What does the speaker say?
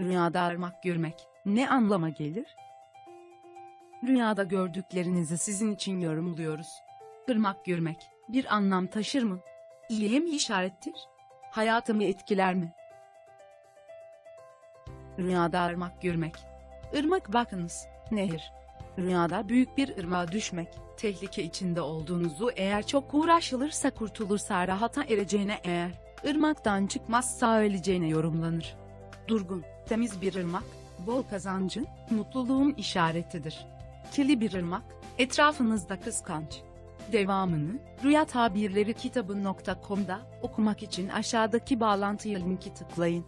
Rüyada ırmak görmek ne anlama gelir? Rüyada gördüklerinizi sizin için yorumluyoruz. Irmak görmek bir anlam taşır mı? İyiye mi işarettir? Hayatımı etkiler mi? Rüyada ırmak görmek. Irmak bakınız, nehir. Rüyada büyük bir ırmağa düşmek, tehlike içinde olduğunuzu eğer çok uğraşılırsa kurtulursa rahata ereceğine eğer, ırmaktan çıkmazsa öleceğine yorumlanır. Durgun, temiz bir ırmak, bol kazancın, mutluluğun işaretidir. Kirli bir ırmak, etrafınızda kıskanç. Devamını, Rüya Tabirleri kitabı.com'da okumak için aşağıdaki bağlantıya linki tıklayın.